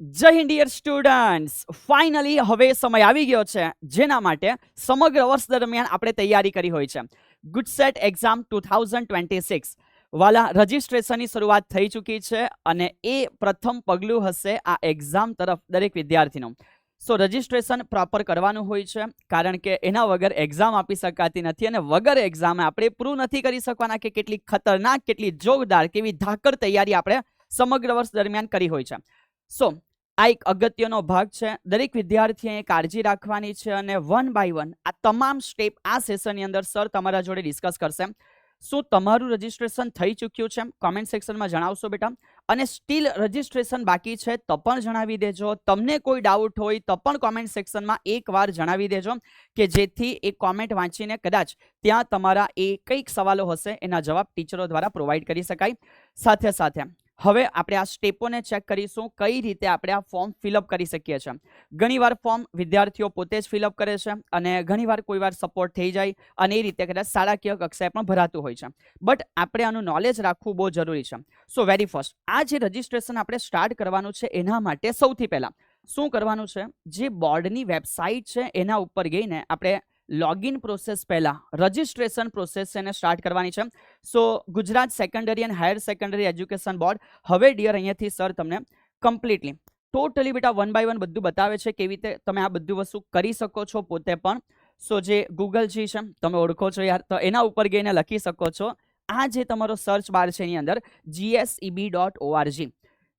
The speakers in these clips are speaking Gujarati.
જય હિન્દ સ્ટુડન્ટ્સ. ફાઇનલી હવે સમય આવી ગયો છે, જેના માટે સમગ્ર વર્ષ દરમિયાન આપણે તૈયારી કરી હોય છે. GUJCET exam two thousand twenty six. વાલા, રજિસ્ટ્રેશનની શરૂઆત થઈ ચૂકી છે અને એ પ્રથમ પગલું હશે આ એક્ઝામ તરફ દરેક વિદ્યાર્થીનું. સો, રજિસ્ટ્રેશન પ્રોપર કરવાનું હોય છે, કારણ કે એના વગર એક્ઝામ આપી શકાતી નથી અને વગર એક્ઝામે આપણે પ્રૂવ નથી કરી શકવાના કે કેટલી ખતરનાક, કેટલી જોરદાર, કેવી ધાકડ તૈયારી આપણે સમગ્ર વર્ષ દરમિયાન કરી હોય છે. સો આ એક અગત્યનો ભાગ છે. દરેક વિદ્યાર્થીએ કાળજી રાખવાની છે અને વન બાય વન આ તમામ સ્ટેપ આ સેશનની અંદર સર તમારા જોડે ડિસ્કસ કરશે. શું તમારું રજિસ્ટ્રેશન થઈ ચૂક્યું છે? કોમેન્ટ સેક્શનમાં જણાવશો બેટા. અને સ્ટીલ રજિસ્ટ્રેશન બાકી છે તો પણ જણાવી દેજો. તમને કોઈ ડાઉટ હોય તો પણ કોમેન્ટ સેક્શનમાં એકવાર જણાવી દેજો કે જેથી એ કોમેન્ટ વાંચીને કદાચ ત્યાં તમારા એ કંઈક સવાલો હશે એના જવાબ ટીચરો દ્વારા પ્રોવાઈડ કરી શકાય. સાથે સાથે હવે આપણે આ સ્ટેપોને ચેક કરીશું કઈ રીતે આપણે આ ફોર્મ ફિલઅપ કરી શકીએ છીએ. ઘણીવાર ફોર્મ વિદ્યાર્થીઓ પોતે જ ફિલઅપ કરે છે અને ઘણીવાર કોઈ વાર સપોર્ટ થઈ જાય અને એ રીતે કદાચ શાળાકીય કક્ષાએ પણ ભરાતું હોય છે. બટ આપણે આનું નોલેજ રાખવું બહુ જરૂરી છે. સો વેરી ફર્સ્ટ આ જે રજિસ્ટ્રેશન આપણે સ્ટાર્ટ કરવાનું છે એના માટે સૌથી પહેલાં શું કરવાનું છે? જે બોર્ડની વેબસાઇટ છે એના ઉપર ગઈને આપણે લોગિન પ્રોસેસ પહેલાં રજિસ્ટ્રેશન પ્રોસેસ એને સ્ટાર્ટ કરવાની છે. So Gujarat secondary and higher secondary education board હવે ડિયર અહીંયાથી સર તમને કમ્પ્લીટલી ટોટલી બેટા વન બાય વન બધું બતાવે છે કેવી રીતે તમે આ બધું વસ્તુ કરી શકો છો પોતે પણ. સો જે ગૂગલ જી છે, તમે ઓળખો છો યાર, તો એના ઉપર ગઈને લખી શકો છો. આ જે તમારો સર્ચ બાર છે એની અંદર જીએસઈબી ડોટ ઓઆરજી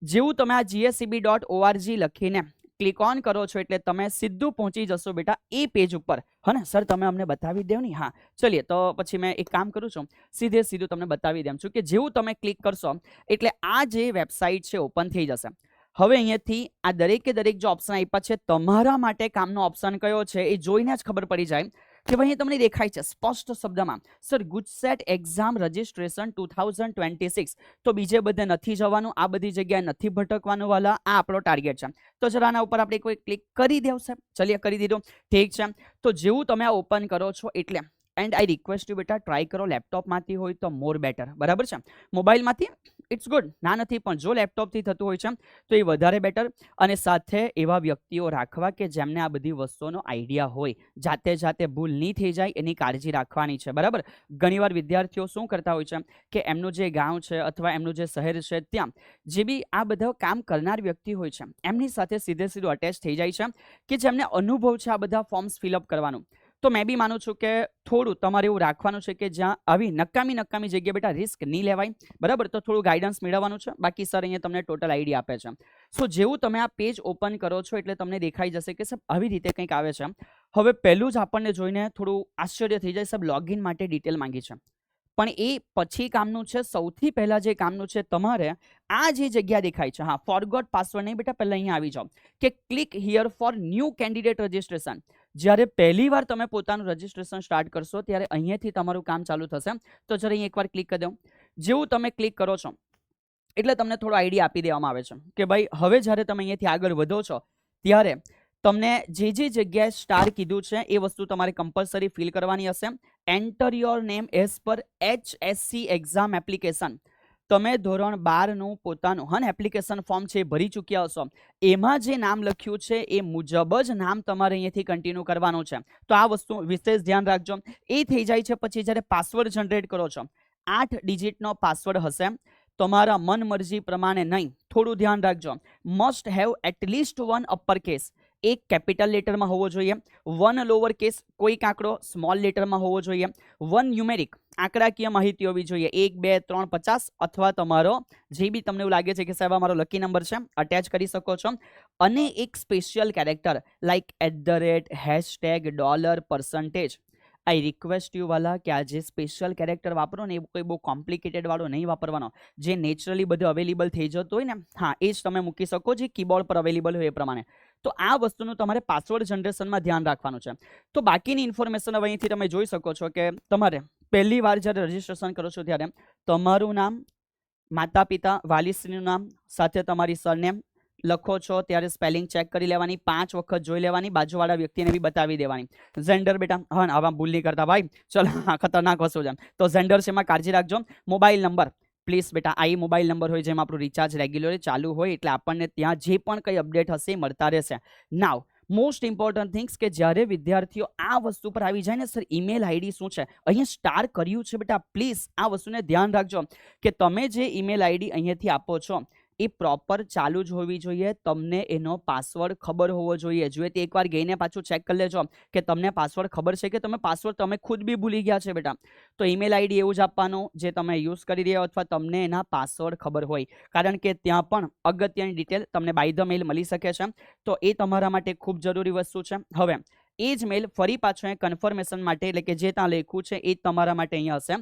જેવું તમે આ જીએસઈબી ડોટ ઓઆરજી લખીને ક્લિક ઓન કરો છો એટલે તમે સીધું પહોંચી જશો બેટા એ પેજ ઉપર. હા સર, તમે અમને બતાવી દેવ ને? હા. ચલીએ, તો પછી મેં એક કામ કરું છું. સીધે સીધું તમને બતાવી દેમ છું કે જેવું તમે ક્લિક કરશો, એટલે આ જે વેબસાઇટ છે ઓપન થઈ જશે. હવે અહીંયાથી આ દરેકે દરેક જે ઓપ્શન આપ્યા છે, તમારા માટે કામનો ઓપ્શન કયો છે એ જોઈને જ ખબર પડી જાય. કે ભાઈ તમને દેખાય છે, સ્પષ્ટ શબ્દમાં, sir, GUJCET exam registration two thousand twenty six. તો બીજે બધે નથી જવાનું, આ બધી જગ્યાએ નથી ભટકવાનું વાલા, આ આપણો ટાર્ગેટ છે. તો જરા આના ઉપર આપણે કોઈ ક્લિક કરી દેવશે ચલીએ કરી દીધું. ઠીક છે. તો જેવું તમે આ ઓપન કરો છો, એટલે એન્ડ આઈ રિક્વેસ્ટ યુ બેટા ટ્રાય કરો લેપટોપમાંથી હોય તો મોર બેટર બરાબર છે? મોબાઈલમાંથી ઇટ્સ ગુડ ના નથી, પણ જો લેપટોપથી થતું હોય છે, તો એ વધારે બેટર અને સાથે એવા વ્યક્તિઓ રાખવા કે જેમને આ બધી વસ્તુઓનો આઈડિયા હોય. જાતે જાતે ભૂલ નહીં થઈ જાય, એની કાળજી રાખવાની છે. બરાબર? ઘણીવાર વિદ્યાર્થીઓ શું કરતા હોય છે કે એમનું જે ગામ છે અથવા એમનું જે શહેર છે ત્યાં, જે બી આ બધા કામ કરનાર વ્યક્તિ હોય છે, એમની સાથે સીધે સીધું અટેચ થઈ જાય છે કે જેમને અનુભવ છે આ બધા ફોર્મ્સ ફિલઅપ કરવાનું. તો મેં બી માનું છું કે થોડું તમારે એવું રાખવાનું છે કે જ્યાં આવી નકામી નકામી જગ્યાએ બેટા રિસ્ક નહીં લેવાય. બરાબર? તો થોડું ગાઈડન્સ મેળવવાનું છે. બાકી સર અહીંયા તમને ટોટલ આઈડિયા આપે છે. સો જેવું તમે આ પેજ ઓપન કરો છો એટલે તમને દેખાઈ જશે કે સાહેબ આવી રીતે કંઈક આવે છે. હવે પહેલું જ આપણને જોઈને થોડું આશ્ચર્ય થઈ જાય સાહેબ લોગિન માટે ડિટેલ માંગી છે. પણ એ પછી કામનું છે. સૌથી પહેલાં જે કામનું છે તમારે આ જે જગ્યા દેખાય છે. હા ફોરગોટ પાસવર્ડ નહીં બેટા, પહેલાં અહીંયા આવી જાઓ. કે click here for new candidate registration જ્યારે પહેલી વાર તમે પોતાનું રજિસ્ટ્રેશન સ્ટાર્ટ કરશો, ત્યારે અહીંયાથી તમારું કામ ચાલુ થશે. તો જરા અહીં એકવાર ક્લિક કરી દો જેવું તમે ક્લિક કરો છો, એટલે તમને થોડો આઈડિયા આપી દેવામાં આવે છે કે ભાઈ, હવે જ્યારે તમે અહીંયાથી આગળ વધો છો, ત્યારે તમને જે જે જગ્યાએ સ્ટાર કીધું છે, એ વસ્તુ તમારે કમ્પલસરી ફિલ કરવાની હશે. Enter your name as per H SC exam application તમે ધોરણ બારનું પોતાનું, હન એપ્લિકેશન ફોર્મ છે ભરી ચૂક્યા હશો. એમાં જે નામ લખ્યું છે એ મુજબ જ નામ તમારે અહીંયાથી કન્ટિન્યુ કરવાનું છે. તો આ વસ્તુ વિશેષ ધ્યાન રાખજો. એ થઈ જાય છે પછી જ્યારે પાસવર્ડ જનરેટ કરો છો. આઠ ડિજિટનો પાસવર્ડ હશે. તમારા મન મરજી પ્રમાણે નહીં, થોડું ધ્યાન રાખજો. Must have at least one upper case એક કેપિટલ લેટરમાં હોવો જોઈએ. વન લોઅર કેસ કોઈક આંકડો સ્મોલ લેટરમાં હોવો જોઈએ. વન ન્યુમેરિક આંકડાકીય માહિતી હોવી જોઈએ. એક, બે, ત્રણ, પચાસ અથવા તમારો જે બી તમને એવું લાગે છે કે સાહેબ અમારો લકી નંબર છે અટેચ કરી શકો છો. અને એક special character like at the rate hashtag dollar percentage I request you વાલા કે આ જે સ્પેશિયલ કેરેક્ટર વાપરો ને એ કોઈ બહુ કોમ્પ્લિકેટેડ વાળો નહીં વાપરવાનો. જે નેચરલી બધું અવેલેબલ થઈ જતું હોય ને, હા, એ જ તમે મૂકી શકો જે કીબોર્ડ પર અવેલેબલ હોય એ પ્રમાણે. તો આ વસ્તુનું તમારે પાસવર્ડ જનરેશનમાં ધ્યાન રાખવાનું છે. તો બાકીની ઇન્ફોર્મેશન હવે અહીંથી તમે જોઈ શકો છો કે તમારે પહેલી વાર જ્યારે રજિસ્ટ્રેશન કરો છો ત્યારે તમારું નામ માતા પિતા વાલીશ્રીનું નામ, સાથે તમારી સરનેમ લખો છો, ત્યારે સ્પેલિંગ ચેક કરી લેવાની, પાંચ વખત જોઈ લેવાની, બાજુવાળા વ્યક્તિને બી બતાવી દેવાની. ઝેન્ડર બેટા, હા, આવા ભૂલ નહીં કરતા ભાઈ. ચલો ખતરનાક વસ્તુ છે. તો ઝેન્ડર છે એમાં કાળજી રાખજો. મોબાઈલ નંબર પ્લીઝ બેટા, આ મોબાઈલ નંબર હોય જેમાં આપણું રિચાર્જ રેગ્યુલર ચાલુ હોય, એટલે આપણને ત્યાં જે પણ કંઈ અપડેટ હશે એ મળતા રહેશે. નાવ મોસ્ટ ઇમ્પોર્ટન્ટ થિંગ્સ કે જ્યારે વિદ્યાર્થીઓ આ વસ્તુ પર આવી જાય ને, સર ઈમેલ આઈડી શું છે? અહીંયા સ્ટાર કર્યું છે બેટા. પ્લીઝ આ વસ્તુને ધ્યાન રાખજો કે તમે જે ઈમેલ આઈડી અહીંયાથી આપો છો એ પ્રોપર ચાલુ જ હોવી જોઈએ. તમને એનો પાસવર્ડ ખબર હોવો જોઈએ. જોઈએ તે એકવાર ગઈને પાછું ચેક કરી લેજો કે તમને પાસવર્ડ ખબર છે કે તમે પાસવર્ડ તમે ખુદ બી ભૂલી ગયા છે બેટા. તો ઈમેલ આઈડી એવું જ આપવાનું જે તમે યુઝ કરી રહ્યા અથવા તમને એના પાસવર્ડ ખબર હોય. કારણ કે ત્યાં પણ અગત્યની ડિટેલ તમને બાય ધ મેલ મળી શકે છે. તો એ તમારા માટે ખૂબ જરૂરી વસ્તુ છે. હવે, એ જ મેલ ફરી પાછો કન્ફર્મેશન માટે, એટલે કે જે ત્યાં લખ્યું છે, એ તમારા માટે અહીંયા હશે.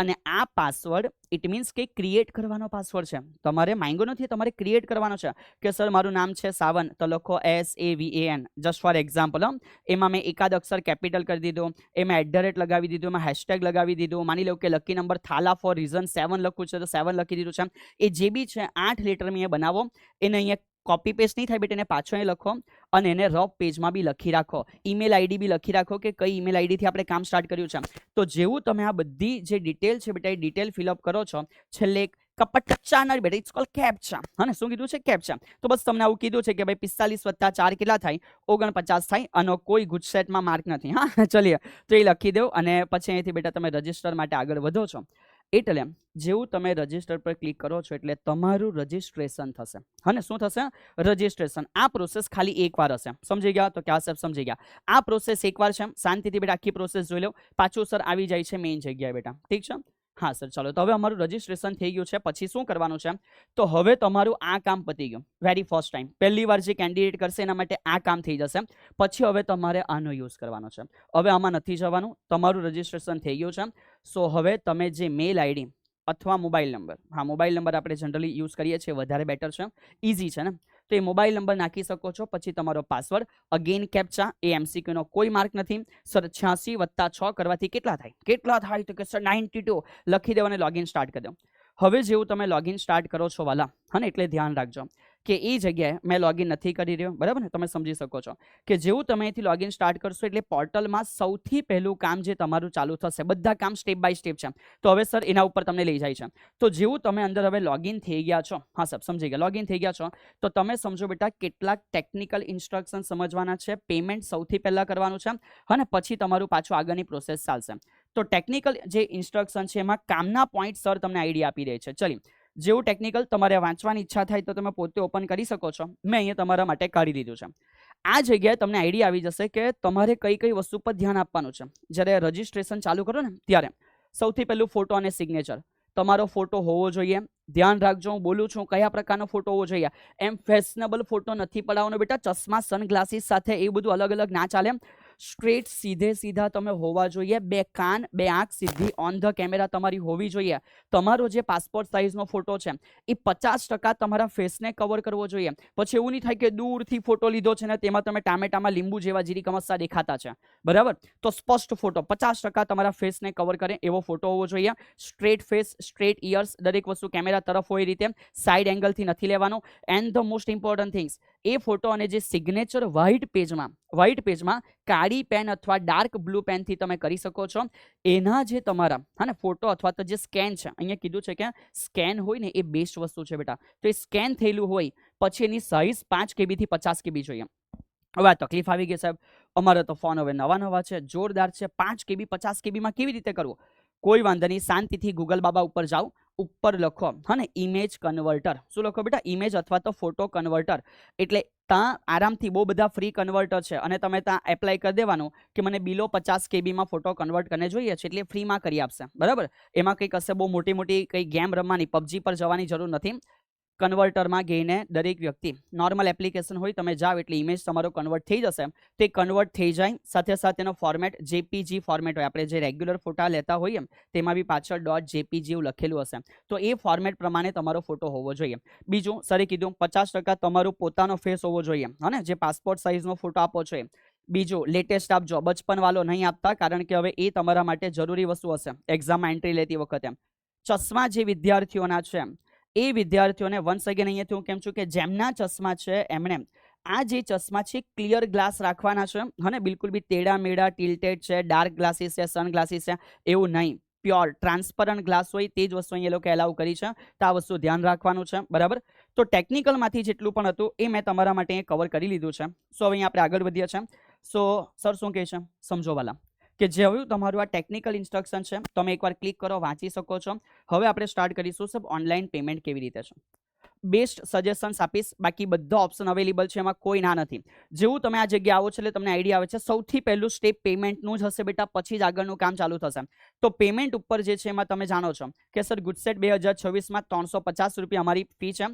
અને આ પાસવર્ડ ઇટ મીન્સ કે ક્રિએટ કરવાનો પાસવર્ડ છે. તમારે માંગ્યો નથી તમારે ક્રિએટ કરવાનો છે. કે સર મારું નામ છે સાવન, તો લખો S A V N just for example એમાં મેં એકાદ અક્ષર કેપિટલ કરી દીધો, એમાં એટ ધ રેટ લગાવી દીધું, એમાં હેશટેગ લગાવી દીધું. માની લો કે lucky number Thala for reason seven લખવું છે, તો સેવન લખી દીધું છે. એ જે બી છે, આઠ લેટર મેં બનાવો. એને અહીંયા કોપી પેસ્ટ નહીં થાય બેટ એને પાછો અહીં લખો અને એને રફ પેજમાં બી લખી રાખો. ઈમેલ આઈડી બી લખી રાખો કે કઈ ઈમેલ આઈડીથી આપણે કામ સ્ટાર્ટ કર્યું છે. તો જેવું તમે આ બધી જે ડિટેલ છે, બેટા, એ ડિટેલ ફિલઅપ કરો છો, છેલ્લે એક કપટચા બેટા ઇટ્સ કોલ કેપ્ચા હા શું કીધું છે? કેપ્ચા તો બસ તમને આવું કીધું છે કે ભાઈ પિસ્તાલીસ વત્તા ચાર કેટલા થાય? ઓગણપચાસ થાય અને કોઈ ગુજસેટમાં માર્ક નથી. હા, ચલીએ. તો એ લખી દો અને પછી અહીંથી બેટા તમે રજિસ્ટર માટે આગળ વધો છો. એટલે જેવું તમે રજિસ્ટર પર ક્લિક કરો છો એટલે તમારું રજિસ્ટ્રેશન થશે. અને શું થશે? રજિસ્ટ્રેશન આ પ્રોસેસ ખાલી એકવાર હશે. સમજી ગયા? તો ક્યાં સાહેબ સમજી ગયા. આ પ્રોસેસ એકવાર છે શાંતિથી બેટા આખી પ્રોસેસ જોઈ લો. પાછું સર આવી જાય છે મેઇન જગ્યાએ બેટા. ઠીક છે? હા, સર, ચાલો. તો હવે અમારું રજિસ્ટ્રેશન થઈ ગયું છે. પછી શું કરવાનું છે તો હવે તમારું આ કામ પતી ગયું. વેરી ફર્સ્ટ ટાઈમ પહેલી વાર જે કેન્ડિડેટ કરશે એના માટે આ કામ થઈ જશે પછી હવે તમારે આનો યુઝ કરવાનો છે હવે આમાં નથી જવાનું. તમારું રજિસ્ટ્રેશન થઈ ગયું છે સો હવે તમે જે મેલ આઈડી અથવા મોબાઈલ નંબર હા મોબાઈલ નંબર આપણે જનરલી યુઝ કરીએ છીએ. વધારે બેટર છે ઇઝી છે ને? તો એ મોબાઈલ નંબર નાખી શકો છો. પછી તમારો પાસવર્ડ. અગેન કેપ્ચા એ એમસીક્યુનો કોઈ માર્ક નથી. સર છ્યાસી વત્તા છ કરવાથી કેટલા થાય? કેટલા થાય તો કે સર નાઇન્ટી ટુ લખી દેવાને લોગિન સ્ટાર્ટ કરી દો. હવે જેવું તમે લોગિન સ્ટાર્ટ કરો છો વાલા હા એટલે ધ્યાન રાખજો. કે એ જગ્યાએ મેં લોગિન નથી કરી રહ્યો. બરાબર ને? તમે સમજી શકો છો. કે જેવું તમે અહીંથી લોગિન સ્ટાર્ટ કરશો એટલે પોર્ટલમાં સૌથી પહેલું કામ જે તમારું ચાલુ થશે, બધા કામ સ્ટેપ બાય સ્ટેપ છે. તો હવે સર એના ઉપર તમને લઈ જાય છે. તો જેવું તમે અંદર હવે લોગિન થઈ ગયા છો, હા સર સમજી ગયા. લોગિન થઈ ગયા છો, તો તમે સમજો બેટા કેટલાક ટેકનિકલ ઇન્સ્ટ્રક્શન સમજવાના છે. પેમેન્ટ સૌથી પહેલાં કરવાનું છે અને પછી તમારું પાછું આગળની પ્રોસેસ ચાલશે. તો ટેકનિકલ જે ઇન્સ્ટ્રક્શન છે એમાં કામના પોઈન્ટ સર તમને આઈડિયા આપી દે છે. ચલી જેવું ટેકનિકલ તમારે વાંચવાની ઈચ્છા થાય તો તમે પોતે ઓપન કરી શકો છો. મેં અહીંયા તમારા માટે કાઢી દીધું છે. આ જગ્યાએ તમને આઈડિયા આવી જશે કે તમારે કઈ કઈ વસ્તુ પર ધ્યાન આપવાનું છે. જ્યારે રજિસ્ટ્રેશન ચાલુ કરો ને ત્યારે સૌથી પહેલું ફોટો અને સિગ્નેચર તમારો ફોટો હોવો જોઈએ. ધ્યાન રાખજો, હું બોલું છું કયા પ્રકારનો ફોટો હોવો જોઈએ. એમ ફેશનેબલ ફોટો નથી પડાવવાનો બેટા. ચશ્મા સનગ્લાસીસ સાથે એ બધું અલગ અલગ ના ચાલે. સ્ટ્રેટ સીધે સીધા તમે હોવા જોઈએ. બે કાન, બે આંખ સીધી ઓન ધ કેમેરા તમારી હોવી જોઈએ. તમારો જે પાસપોર્ટ સાઇઝનો ફોટો છે, એ પચાસ ટકા તમારા ફેસને કવર કરવો જોઈએ. પછી એવું નહીં થાય કે દૂરથી ફોટો લીધો છે ને તેમાં તમે ટામેટામાં લીંબુ જેવા જીરી કમસ્સા દેખાતા છે. બરાબર? તો સ્પષ્ટ ફોટો પચાસ ટકા તમારા ફેસને કવર કરે એવો ફોટો હોવો જોઈએ. સ્ટ્રેટ ફેસ સ્ટ્રેટ ઇયર્સ દરેક વસ્તુ કેમેરા તરફ હોય રીતે સાઈડ એંગલથી નથી લેવાનો. And the most important things A photo અને જે સિગ્નેચર વ્હાઇટ પેજમાં વ્હાઇટ પેજમાં કાળી પેન અથવા ડાર્ક બ્લુ પેનથી તમે કરી શકો છો. એના જે તમારા, હા ફોટો અથવા તો જે સ્કેન છે, અહીંયા કીધું છે કે સ્કેન હોય ને એ બેસ્ટ વસ્તુ છે બેટા. તો એ સ્કેન થયેલું હોય, પછી એની સાઇઝ પાંચ કેબીથી પચાસ કેબી જોઈએ. હવે આ તકલીફ આવી ગઈ સાહેબ. અમારે તો ફોન હવે નવા નવા છે, જોરદાર છે. પાંચ કેબી પચાસ કેબીમાં કેવી રીતે કરવું? કોઈ વાંધો નહીં, શાંતિથી ગૂગલ બાબા ઉપર જાઓ. ઉપર લખો હા ને? ઇમેજ કન્વર્ટર શું લખો બેટા? ઇમેજ અથવા તો ફોટો કન્વર્ટર એટલે ત્યાં આરામથી બહુ બધા ફ્રી કન્વર્ટર છે. અને તમે ત્યાં એપ્લાય કરી દેવાનું કે મને બિલો પચાસ કેબીમાં ફોટો કન્વર્ટ કરીને જોઈએ છે એટલે ફ્રીમાં કરી આપશે. બરાબર? એમાં કંઈક હશે બહુ મોટી મોટી કંઈ ગેમ રમવાની પબજી પર જવાની જરૂર નથી. કન્વર્ટરમાં ગઈને દરેક વ્યક્તિ. નોર્મલ એપ્લિકેશન હોય, તમે જાઓ એટલે ઇમેજ તમારો કન્વર્ટ થઈ જશે. તે કન્વર્ટ થઈ જાય. સાથે સાથે એનો ફોર્મેટ જેપીજી ફોર્મેટ હોય. આપણે જે રેગ્યુલર ફોટા લેતા હોઈએ, તેમાં બી પાછળ ડોટ જેપીજી એવું લખેલું હશે. તો એ ફોર્મેટ પ્રમાણે તમારો ફોટો હોવો જોઈએ. બીજું, સરે કીધું, પચાસ ટકા તમારો પોતાનો ફેસ હોવો જોઈએ. હા જે પાસપોર્ટ સાઇઝનો ફોટો આપો છો એ. બીજું લેટેસ્ટ આપજો બચપનવાળો નહીં આપતા, કારણ કે હવે એ તમારા માટે જરૂરી વસ્તુ હશે. એક્ઝામમાં એન્ટ્રી લેતી વખતે. ચશ્મા જે વિદ્યાર્થીઓના છે એ વિદ્યાર્થીઓને વન્સ અગેન અહીંયાથી હું કેમ છું કે જેમના ચશ્મા છે, એમણે આ જે ચશ્મા છે ક્લિયર ગ્લાસ રાખવાના છે. અને બિલકુલ બી તેડા મેડા ટિલ્ટેડ છે ડાર્ક ગ્લાસીસ છે સન ગ્લાસીસ છે, એવું નહીં. પ્યોર ટ્રાન્સપરન્ટ ગ્લાસ હોય તે જ વસ્તુ અહીંયા એ લોકો એલાઉ કરી છે. તો આ વસ્તુ ધ્યાન રાખવાનું છે, બરાબર? તો ટેકનિકલમાંથી જેટલું પણ હતું એ મેં તમારા માટે કવર કરી લીધું છે. સો અહીંયા આપણે આગળ વધીએ છીએ સો સર શું કહે છે? સમજો વાલા કે જેવું તમારું આ ટેકનિકલ ઇન્સ્ટ્રક્શન છે, તમે એકવાર ક્લિક કરો, વાંચી શકો છો. હવે આપણે સ્ટાર્ટ કરીશું સબ ઓનલાઈન પેમેન્ટ કેવી રીતે છે. બેસ્ટ સજેશન્સ આપીશ. બાકી બધા ઓપ્શન અવેલેબલ છે, એમાં કોઈ ના નથી. જેવું તમે આ જગ્યા આવો છો એટલે તમને આઈડિયા આવે છે. સૌથી પહેલું સ્ટેપ પેમેન્ટનું જ હશે બેટા, પછી જ આગળનું કામ ચાલુ થશે. તો પેમેન્ટ ઉપર જે છે એમાં તમે જાણો છો કે સર ગુડસેટ બે હજાર છવ્વીસમાં ત્રણસો પચાસ રૂપિયા અમારી ફી છે.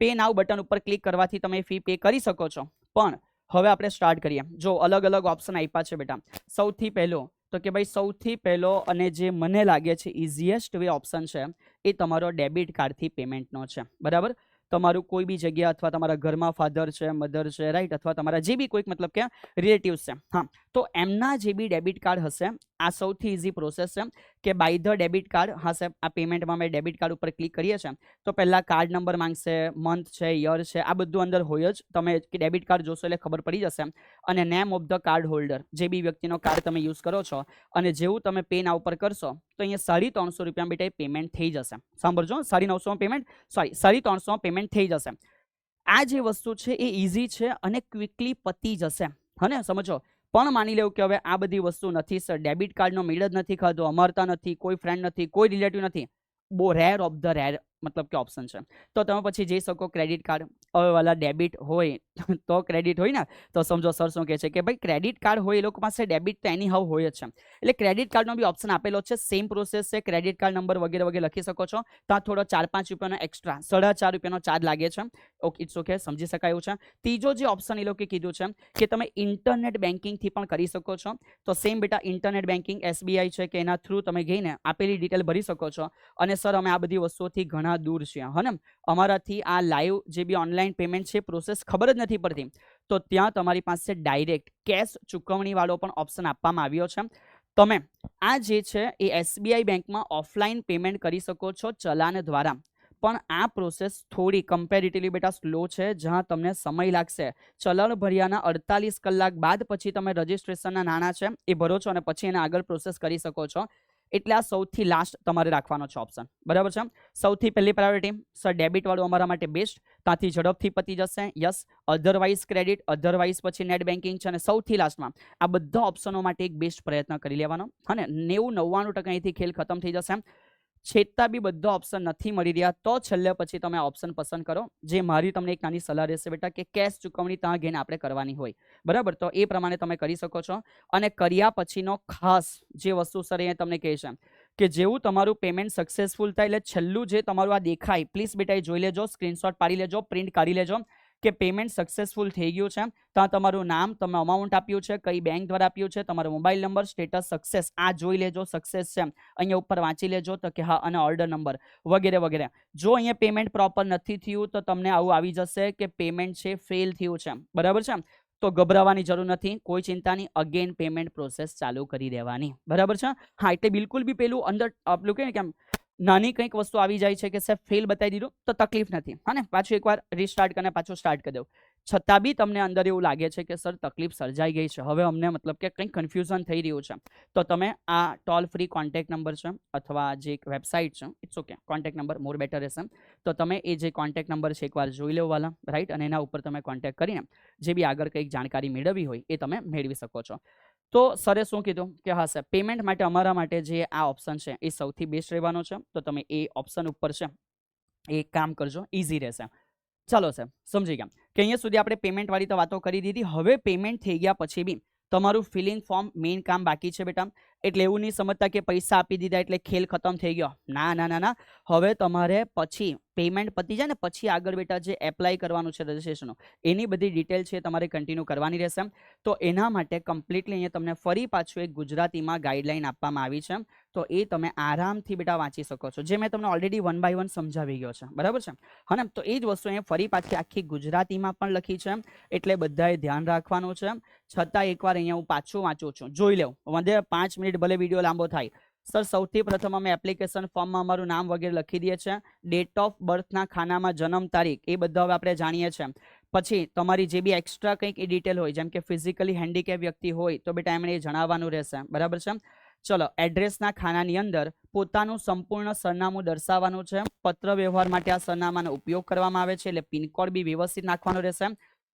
પે નાવ બટન ઉપર ક્લિક કરવાથી તમે ફી પે કરી શકો છો. પણ હવે આપણે સ્ટાર્ટ કરીએ. જો અલગ અલગ ઓપ્શન આપ્યા છે બેટા. સૌથી પહેલો, તો કે ભાઈ સૌથી પહેલો અને જે મને લાગે છે ઇઝીએસ્ટ વે ઓપ્શન છે, એ તમારો ડેબિટ કાર્ડથી પેમેન્ટનો છે. બરાબર? તમારું કોઈ બી જગ્યા અથવા તમારા ઘરમાં ફાધર છે મધર છે રાઈટ અથવા તમારા જે બી કોઈક મતલબ કે રિલેટિવ્સ છે. હા. તો એમના જે બી ડેબિટ કાર્ડ હશે, આ સૌથી ઇઝી પ્રોસેસ છે. કે બાય ધ ડેબિટ કાર્ડ હશે આ પેમેન્ટમાં મેં ડેબિટ કાર્ડ ઉપર ક્લિક કરીએ છીએ. તો પહેલાં કાર્ડ નંબર માંગશે મંથ છે યર છે, આ બધું અંદર હોય જ. તમે ડેબિટ કાર્ડ જોશો એટલે ખબર પડી જશે. અને name of the card holder જે બી વ્યક્તિનો કાર્ડ તમે યુઝ કરો છો. અને જેવું તમે પેના ઉપર કરશો, તો અહીંયા સાડી ત્રણસો રૂપિયા બેટા પેમેન્ટ થઈ જશે. સાંભળજો, સાડી નવસોમાં પેમેન્ટ સોરી સાડી ત્રણસોમાં પેમેન્ટ થઈ જશે. આ જે વસ્તુ છે એ ઇઝી છે અને ક્વિકલી પતી જશે. હને, સમજો? પણ માની લેવું કે હવે આ બધી વસ્તુ નથી સર ડેબિટ કાર્ડનો મેળ જ નથી ખાધો, અમરતા નથી, કોઈ ફ્રેન્ડ નથી, કોઈ રિલેટિવ નથી. બહુ રેર ઓફ ધ રેર મતલબ કે ઓપ્શન છે. તો તમે પછી જઈ શકો ક્રેડિટ કાર્ડ હવે વાલા ડેબિટ હોય, તો ક્રેડિટ હોય ને, તો સમજો સર શું કહે છે કે ભાઈ ક્રેડિટ કાર્ડ હોય એ લોકો પાસે ડેબિટ તો એની હાવ હોય જ છે. એટલે ક્રેડિટ કાર્ડનો બી ઓપ્શન આપેલો છે સેમ પ્રોસેસ છે ક્રેડિટ કાર્ડ નંબર વગેરે વગેરે લખી શકો છો. ત્યાં થોડો ચાર પાંચ રૂપિયાનો એક્સ્ટ્રા સાડા ચાર રૂપિયાનો ચાર્જ લાગે છે. ઓકે ઇટ્સ ઓકે સમજી શકાય છે. ત્રીજો જે ઓપ્શન એ લોકોએ કીધું છે કે તમે ઇન્ટરનેટ બેન્કિંગથી પણ કરી શકો છો. તો સેમ બેટા ઇન્ટરનેટ બેન્કિંગ એસબીઆઈ છે કે એના થ્રુ તમે ગઈને આપેલી ડિટેલ ભરી શકો છો. અને સર અમે આ બધી વસ્તુઓથી ઘણા દૂર છીએ હને અમારાથી આ લાઈવ જે બી ઓનલાઈન પેમેન્ટ છે પ્રોસેસ ખબર જ નથી પડતી. તો ત્યાં તમારી પાસે ડાયરેક્ટ કેશ ચૂકવણીવાળો પણ ઓપ્શન આપવામાં આવ્યો છે. તમે આ જે છે, એ એસબીઆઈ બેંકમાં ઓફલાઈન પેમેન્ટ કરી શકો છો ચલાન દ્વારા. પણ આ પ્રોસેસ થોડી કમ્પેરેટિવલી બેટા સ્લો છે, જ્યાં તમને સમય લાગશે. ચલણ ભર્યાના અડતાલીસ કલાક બાદ પછી તમે રજિસ્ટ્રેશનના નાણાં છે, એ ભરો છો અને પછી એને આગળ પ્રોસેસ કરી શકો છો. એટલે આ સૌથી લાસ્ટ તમારે રાખવાનો છે ઓપ્શન બરાબર છે? સૌથી પહેલી પ્રાયોરિટી સર ડેબિટ વાળું અમારા માટે બેસ્ટ ત્યાંથી ઝડપથી પતી જશે. યસ અધરવાઇઝ ક્રેડિટ અધરવાઇઝ પછી નેટ બેન્કિંગ છે અને સૌથી લાસ્ટમાં આ બધા ઓપ્શનો માટે એક બેસ્ટ પ્રયત્ન કરી લેવાનો. અને નેવું નવ્વાણું ટકા અહીંથી ખેલ ખતમ થઈ જશે. છેતાં બી બધા ઓપ્શન નથી મળી રહ્યા. તો છેલ્લે પછી તમે ઓપ્શન પસંદ કરો. જે મારી તમને એક નાની સલાહ રહેશે બેટા કે કેશ ચૂકવણી ત્યાં ગઈને આપણે કરવાની હોય. બરાબર? તો એ પ્રમાણે તમે કરી શકો છો. અને કર્યા પછીનો ખાસ જે વસ્તુ સર અહીંયા તમને કહે છે કે જેવું તમારું પેમેન્ટ સક્સેસફુલ થાય એટલે છેલ્લું જે તમારું આ દેખાય પ્લીઝ બેટા એ જોઈ લેજો સ્ક્રીનશોટ પાડી લેજો પ્રિન્ટ કાઢી લેજો. કે પેમેન્ટ સક્સેસફુલ થઈ ગયું છે. ત્યાં તમારું નામ, તમે અમાઉન્ટ આપ્યું છે, કઈ બેંક દ્વારા આપ્યું છે, તમારો મોબાઈલ નંબર સ્ટેટસ સક્સેસ આ જોઈ લેજો સક્સેસ છે. અહીંયા ઉપર વાંચી લેજો તો કે હા અને ઓર્ડર નંબર વગેરે વગેરે. જો અહીંયા પેમેન્ટ પ્રોપર નથી થયું તો તમને આવું આવી જશે કે પેમેન્ટ છે ફેલ થયું છે. બરાબર છે? તો ગભરાવાની જરૂર નથી, કોઈ ચિંતા નહીં અગેન પેમેન્ટ પ્રોસેસ ચાલુ કરી દેવાની. બરાબર છે? હા, એટલે બિલકુલ બી પેલું અંદર આપણું કે કેમ નાની કંઈક વસ્તુ આવી જાય છે કે સાહેબ ફેલ બતાવી દીધું, તો તકલીફ નથી. હા પાછું એકવાર રીસ્ટાર્ટ કરીને પાછું સ્ટાર્ટ કરી દઉં. છતાં બી તમને અંદર એવું લાગે છે કે સર તકલીફ સર્જાઈ ગઈ છે. હવે અમને મતલબ કે કંઈક કન્ફ્યુઝન થઈ રહ્યું છે. તો તમે આ ટોલ ફ્રી કોન્ટેક્ટ નંબર છે અથવા જે એક વેબસાઇટ છે it's okay contact number more better રહેશે. તો તમે એ જે કોન્ટેક્ટ નંબર છે એકવાર જોઈ લેવો વાલા રાઈટ અને એના ઉપર તમે કોન્ટેક્ટ કરીને જે બી આગળ કંઈક જાણકારી મેળવવી હોય એ તમે મેળવી શકો છો. તો સરે શું કીધું કે હા સર પેમેન્ટ માટે અમારા માટે જે આ ઓપ્શન છે એ સૌથી બેસ્ટ રહેવાનો છે. તો તમે એ ઓપ્શન ઉપર છે એ કામ કરજો ઇઝી રહેશે. ચાલો સર સમજી ગયા. કે અહીંયા સુધી આપણે પેમેન્ટવાળી તો વાતો કરી દીધી. હવે પેમેન્ટ થઈ ગયા પછી બી તમારું ફિલિંગ ફોર્મ મેઇન કામ બાકી છે બેટા. એટલે એવું નહીં સમજતા કે પૈસા આપી દીધા એટલે ખેલ ખતમ થઈ ગયો. ના ના ના ના. હવે તમારે પછી પેમેન્ટ પતી જાય ને પછી આગળ બેટા જે એપ્લાય કરવાનું છે રજિસ્ટ્રેશનનું એની બધી ડિટેલ છે તમારે કન્ટિન્યુ કરવાની રહેશે તો એના માટે કમ્પ્લીટલી અહીંયા તમને ફરી પાછું એક ગુજરાતીમાં ગાઈડલાઈન આપવામાં આવી છે તો એ તમે આરામથી બેટા વાંચી શકો છો. જે મેં તમને ઓલરેડી વન બાય વન સમજાવી ગયો છે. બરાબર છે? હા તો એ જ વસ્તુ અહીંયા ફરી પાછી આખી ગુજરાતીમાં પણ લખી છે એટલે બધાએ ધ્યાન રાખવાનું છે છતાં એકવાર અહીંયા હું પાછું વાંચું છું. જોઈ લઉં વધે પાંચ મિનિટ ભલે વીડિયો લાંબો થાય. સર સૌથી પ્રથમ અમે એપ્લિકેશન ફોર્મમાં અમારું નામ વગેરે લખી દઈએ છીએ. ડેટ ઓફ બર્થના ખાનામાં જન્મ તારીખ, એ બધા હવે આપણે જાણીએ છીએ. પછી તમારી જે બી એક્સ્ટ્રા કંઈક ડિટેલ હોય, જેમ કે ફિઝિકલી હેન્ડીકેપ વ્યક્તિ હોય, તો બેટા એમણે એ જણાવવાનું રહેશે. બરાબર છે? ચલો એડ્રેસના ખાનાની અંદર પોતાનું સંપૂર્ણ સરનામું દર્શાવવાનું છે. પત્ર વ્યવહાર માટે આ સરનામાનો ઉપયોગ કરવામાં આવે છે, એટલે પિનકોડ બી વ્યવસ્થિત નાખવાનો રહેશે.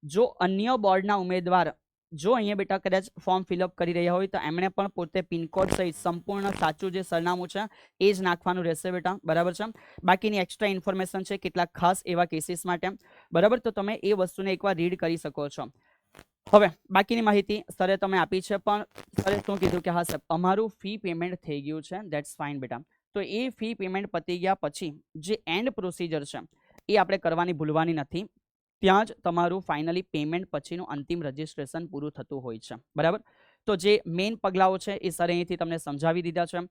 જો અન્ય બોર્ડના ઉમેદવાર જો અહીંયા બેટા કદાચ ફોર્મ ફિલઅપ કરી રહ્યા હોય તો એમણે પણ પોતે પિનકોડ સહિત સંપૂર્ણ સાચું જે સરનામું છે, એ જ નાખવાનું રહેશે બેટા. બરાબર છે? બાકીની એક્સ્ટ્રા ઇન્ફોર્મેશન છે, કેટલાક ખાસ એવા કેસીસ માટે. બરાબર? તો તમે એ વસ્તુને એકવાર રીડ કરી શકો છો. હવે, બાકીની માહિતી સરે તમે આપી છે, પણ સરે શું કીધું કે, હા, સાહેબ, અમારું ફી પેમેન્ટ થઈ ગયું છે. દેટ્સ ફાઇન બેટા. તો એ ફી પેમેન્ટ પતી ગયા પછી જે એન્ડ પ્રોસિજર છે, એ આપણે કરવાની ભૂલવાની નથી. ત્યાં જ તમારું ફાઇનલી પેમેન્ટ પછીનું અંતિમ રજિસ્ટ્રેશન પૂરું થતું હોય છે. બરાબર? તો જે મેઇન પગલાઓ છે એ સર અહીંથી તમને સમજાવી દીધા છે.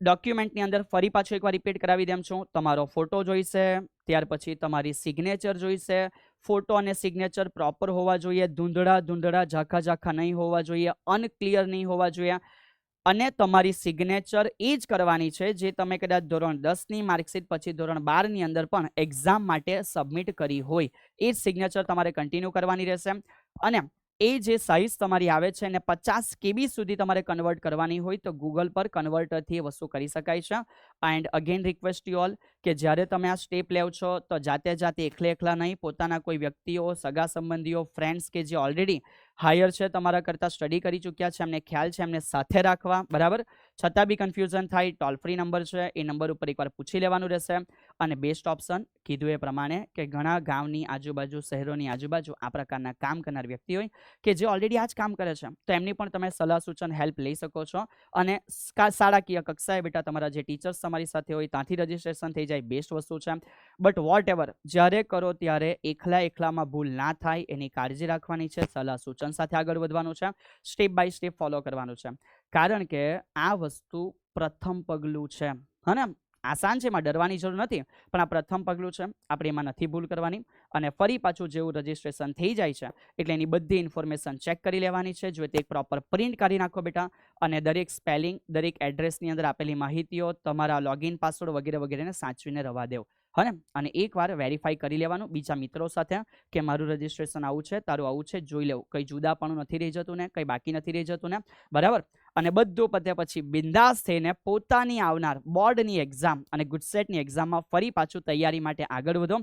ડોક્યુમેન્ટની અંદર ફરી પાછું એકવાર રિપીટ કરાવી દેમ છું. તમારો ફોટો જોઈશે, ત્યાર પછી તમારી સિગ્નેચર જોઈશે. ફોટો અને સિગ્નેચર પ્રોપર હોવા જોઈએ ધૂંધળા ધૂંધળા ઝાખા ઝાખા નહીં હોવા જોઈએ અનક્લિયર નહીં હોવા જોઈએ. અને તમારી સિગ્નેચર એ જ કરવાની છે, જે તમે કદાચ ધોરણ દસની માર્કશીટ પછી ધોરણ બારની અંદર પણ એક્ઝામ માટે સબમિટ કરી હોય. એ જ સિગ્નેચર તમારે કન્ટિન્યુ કરવાની રહેશે. અને એ જે સાઇઝ તમારી આવે છે એને પચાસ કેબી સુધી તમારે કન્વર્ટ કરવાની હોય તો ગૂગલ પર કન્વર્ટરથી એ વસ્તુ કરી શકાય છે. And again request you all કે જ્યારે તમે આ સ્ટેપ લેવ છો, તો જાતે જાતે એકલે એકલા નહીં, પોતાના કોઈ વ્યક્તિઓ, સગા સંબંધીઓ ફ્રેન્ડ્સ કે જે ઓલરેડી હાયર છે, તમારા કરતાં સ્ટડી કરી ચૂક્યા છે, એમને ખ્યાલ છે, એમને સાથે રાખવા, બરાબર? છતાં બી કન્ફ્યુઝન થાય ટોલ ફ્રી નંબર છે, એ નંબર ઉપર એકવાર પૂછી લેવાનું રહેશે. અને બેસ્ટ ઓપ્શન કીધું એ પ્રમાણે કે ઘણા ગામની આજુબાજુ, શહેરોની આજુબાજુ આ પ્રકારના કામ કરનાર વ્યક્તિ હોય કે જે ઓલરેડી આ જ કામ કરે છે. તો એમની પણ તમે સલાહ સૂચન હેલ્પ લઈ શકો છો. અને શાળાકીય કક્ષાએ બેટા તમારા જે ટીચર્સ તમારી સાથે હોય, ત્યાંથી રજીસ્ટ્રેશન થઈ જાય બેસ્ટ વસ્તુ છે. બટ વોટ એવર જ્યારે કરો ત્યારે એકલા એકલામાં ભૂલ ના થાય, એની કાળજી રાખવાની છે, સલાહ સૂચન સાથે આગળ વધવાનું છે. સ્ટેપ બાય સ્ટેપ ફોલો કરવાનું છે. કારણ કે આ વસ્તુ પ્રથમ પગલું છે. હને? આસાન છે, એમાં ડરવાની જરૂર નથી, પણ આ પ્રથમ પગલું છે. આપણે એમાં નથી ભૂલ કરવાની. અને ફરી પાછું જેવું રજિસ્ટ્રેશન થઈ જાય છે, એટલે એની બધી ઇન્ફોર્મેશન ચેક કરી લેવાની છે. જો તે પ્રોપર પ્રિન્ટ કાઢી નાખો બેટા, અને દરેક સ્પેલિંગ દરેક એડ્રેસની અંદર આપેલી માહિતીઓ, તમારા લોગિન પાસવર્ડ વગેરે વગેરેને સાચવીને રવા દેવ હને? અને એકવાર વેરીફાઈ કરી લેવાનું. બીજા મિત્રો સાથે કે મારું રજિસ્ટ્રેશન આવું છે, તારું આવું છે, જોઈ લેવું. કંઈ જુદાપણું નથી રહી જતું ને, કંઈ બાકી નથી રહી જતું ને. બરાબર? અને બધું પતે પછી બિંદાસ થઈને પોતાની આવનાર બોર્ડની એક્ઝામ અને ગુજસેટની એક્ઝામમાં ફરી પાછું તૈયારી માટે આગળ વધો.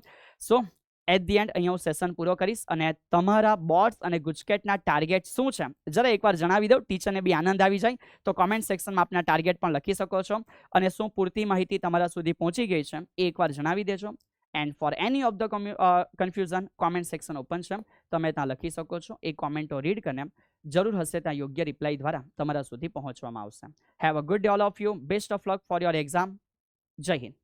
સો એટ ધી એન્ડ અહીંયા હું સેશન પૂરો કરીશ અને તમારા બોર્ડ્સ અને ગુજકેટના ટાર્ગેટ શું છે? જરા એકવાર જણાવી દઉં ટીચરને બી આનંદ આવી જાય. તો કોમેન્ટ સેક્શનમાં આપના ટાર્ગેટ પણ લખી શકો છો અને શું પૂરતી માહિતી તમારા સુધી પહોંચી ગઈ છે, એ એકવાર જણાવી દેજો. And for any of the confusion comment section open છે, તમે ત્યાં લખી શકો છો. એ કોમેન્ટો રીડ કરીને જરૂર હશે ત્યાં યોગ્ય રિપ્લાય દ્વારા તમારા સુધી પહોંચવામાં આવશે. Have a good day all of you best of luck for your exam Jai Hind.